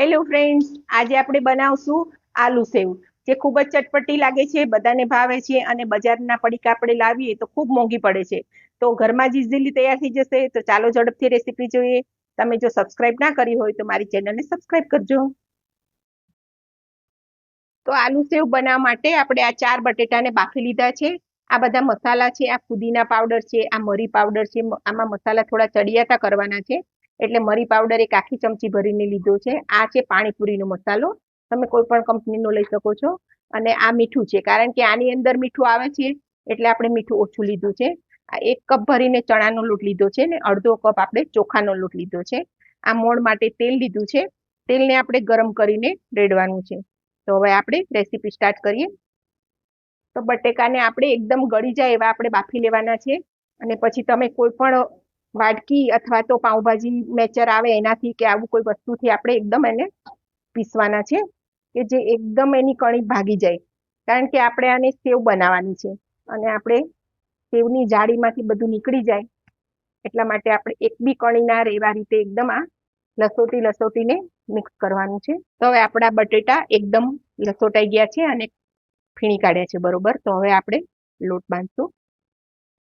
Hello friends આજે આપણે બનાવશું આલુ સેવ, જે ખૂબ જ ચટપટી લાગે છે, બધાને ભાવે છે અને બજારના પડીકા આપણે લાવીએ તો ખૂબ મોંઘી પડે છે. તો ઘરમાં જ ઇઝીલી તૈયાર થઈ જશે. તો ચાલો ઝડપથી રેસીપી જોઈએ. તમે જો સબસ્ક્રાઇબ ના કરી હોય તો મારી ચેનલને સબસ્ક્રાઇબ કરજો. તો આલુ સેવ બનાવવા માટે આપણે આ ચાર બટેટાને બાફી લીધા છે. આ બધા મસાલા છે, આ ફુદીના પાવડર છે, આ મરી પાવડર છે, આમાં મસાલા થોડા ચડિયાતા કરવાના છે. એટલે મરી પાવડર એક આખી ચમચી ભરીને લીધો છે. આ છે પાણીપુરીનો મસાલો. તમે કોઈ પણ કંપનીનો લઈ શકો છો. અને આ મીઠું છે. કારણ કે આની અંદર મીઠું આવે છે, એટલે આપણે મીઠું ઓછું લીધું છે. આ એક કપ ભરીને ચણાનો લોટ લીધો છે ને અડધો કપ આપણે ચોખાનો લોટ લીધો છે. આ મોણ માટે તેલ લીધું છે. તેલને આપણે ગરમ કરીને રેડવાનું છે. તો હવે આપણે રેસીપી સ્ટાર્ટ કરીએ. તો બટેકાને આપણે એકદમ ગળી જાય એવા આપણે બાફી લેવાના છે. અને પછી તમે કોઈ પણ વાટકી અથવા તો પાઉંભાજી, મેચર આવે એનાથી કે આવું કોઈ વસ્તુથી આપણે એકદમ એને પીસવાના છે કે જે એકદમ એની કણી ભાગી જાય. કારણ કે આપણે આને સેવ બનાવવાની છે અને આપણે સેવની જાળીમાંથી બધું નીકળી જાય. એટલા માટે આપણે એક બી કણી ના રહેવા રીતે એકદમ આ લસોટી લસોટીને મિક્સ કરવાનું છે. તો હવે આપણા બટેટા એકદમ લસોટાઈ ગયા છે અને ફીણી કાઢ્યા છે બરોબર. તો હવે આપણે લોટ બાંધશું.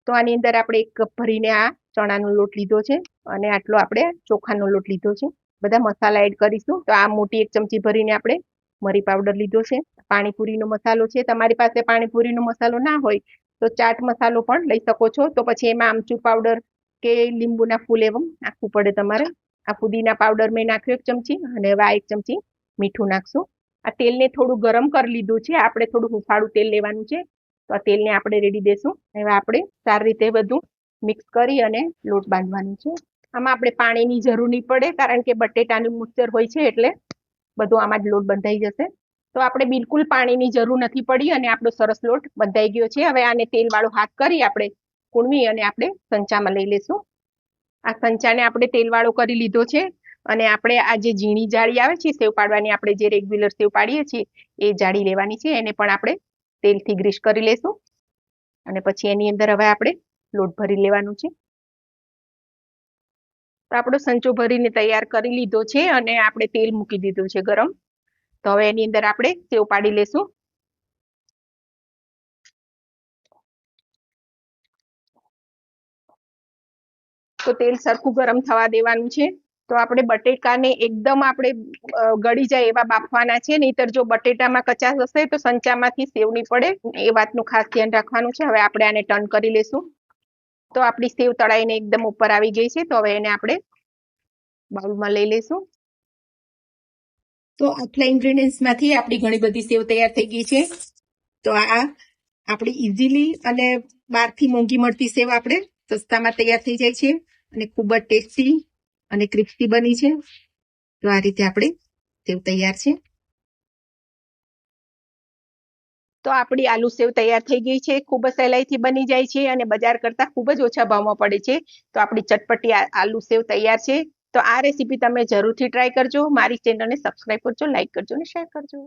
તો આની અંદર આપણે એક કપ ભરીને આ ચણાનો લોટ લીધો છે અને આટલો આપણે ચોખાનો લોટ લીધો છે. બધા મસાલા એડ કરીશું. તો આ મોટી એક ચમચી ભરીને આપણે મરી પાવડર લીધો છે. પાણીપુરીનો મસાલો છે. તમારી પાસે પાણીપુરીનો મસાલો ના હોય તો ચાટ મસાલો પણ લઈ શકો છો. તો પછી એમાં આમચૂર પાવડર કે લીંબુના ફૂલ એવમ નાખવું પડે તમારે. આ ફુદીના પાવડર મેં નાખ્યો એક ચમચી અને આ એક ચમચી મીઠું નાખશું. આ તેલને થોડું ગરમ કરી લીધું છે. આપણે થોડું હુંફાળું તેલ લેવાનું છે. તો આ તેલને આપણે રેડી દેશું. હવે આપણે સારી રીતે બધું મિક્સ કરી અને લોટ બાંધવાનો છે. આમાં આપણે પાણીની જરૂર નહીં પડે, કારણ કે બટેટાનું મિક્સર હોય છે એટલે બધું આમાં જ લોટ બંધાઈ જશે. તો આપણે બિલકુલ પાણીની જરૂર નથી પડી અને આપણો સરસ લોટ બંધાઈ ગયો છે. હવે આને તેલવાળો હાથ કરી આપણે કૂણવી અને આપણે સંચામાં લઈ લેશું. આ સંચાને આપણે તેલવાળો કરી લીધો છે અને આપણે આ જે ઝીણી જાળી આવે છે, સેવ પાડવાની આપણે જે રેગ્યુલર સેવ પાડીએ છીએ, એ જાળી લેવાની છે. એને પણ આપણે તેલથી ગ્રીસ કરી લેશું. અને પછી એની અંદર હવે આપણે લોટ ભરી લેવાનું છે. તો આપણો સંચો ભરીને તૈયાર કરી લીધો છે અને આપણે તેલ મૂકી દીધું છે ગરમ. તો હવે એની અંદર આપણે સેવ પાડી લેશું. તો તેલ સરખું ગરમ થવા દેવાનું છે. તો આપણે બટેકાને એકદમ આપણે ગળી જાય એવા બાફવાના છે. નહીતર જો બટેટામાં કચાશ હશે તો સંચામાંથી સેવ નહીં પડે. એ વાતનું ખાસ ધ્યાન રાખવાનું છે. હવે આપણે આને ટર્ન કરી લેશું. તો આપણી સેવ તળાઈને એકદમ ઉપર આવી ગઈ છે, તો હવે એને આપણે બાઉલમાં લઈ લઈશું. તો આટલા ઇન્ગ્રેડિયન્ટ્સમાંથી આપણી ઘણી બધી સેવ તૈયાર થઈ ગઈ છે. તો આ આપણી ઇઝીલી અને બહારથી મોંઘી મળતી સેવ આપણે સસ્તામાં તૈયાર થઈ જાય છે અને ખૂબ જ ટેસ્ટી અને ક્રિસ્પી બની છે. તો આ રીતે આપણે સેવ તૈયાર છે. તો આપણી આલુ સેવ તૈયાર થઈ ગઈ છે, ખૂબ જ સહેલાઈથી બની જાય છે અને બજાર કરતાં ખૂબ જ ઓછા ભાવમાં પડે છે. તો આપણી ચટપટી આલુ સેવ તૈયાર છે. તો આ રેસીપી તમે જરૂરથી ટ્રાય કરજો. મારી ચેનલને સબસ્ક્રાઈબ કરજો, લાઈક કરજો અને શેર કરજો.